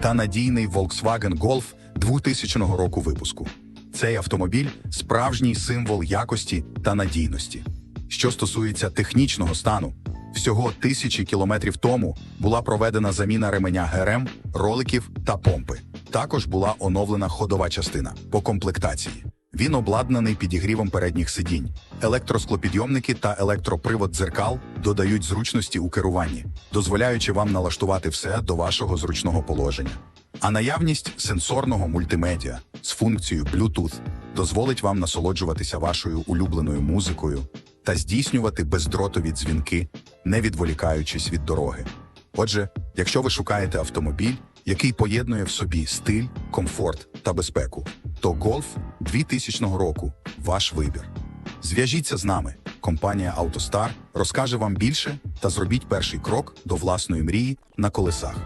та надійний Volkswagen Golf 2000 року випуску. Цей автомобіль справжній символ якості та надійності. Що стосується технічного стану, всього тисячі кілометрів тому була проведена заміна ременя ГРМ, роликів та помпи. Також була оновлена ходова частина по комплектації. Він обладнаний підігрівом передніх сидінь. Електросклопідйомники та електропривод дзеркал додають зручності у керуванні, дозволяючи вам налаштувати все до вашого зручного положення. А наявність сенсорного мультимедіа з функцією Bluetooth дозволить вам насолоджуватися вашою улюбленою музикою та здійснювати бездротові дзвінки, не відволікаючись від дороги. Отже, якщо ви шукаєте автомобіль, який поєднує в собі стиль, комфорт та безпеку, то Golf 2000 року ваш вибір. Зв'яжіться з нами. Компанія «АвтоСтар» розкаже вам більше та зробіть перший крок до власної мрії на колесах.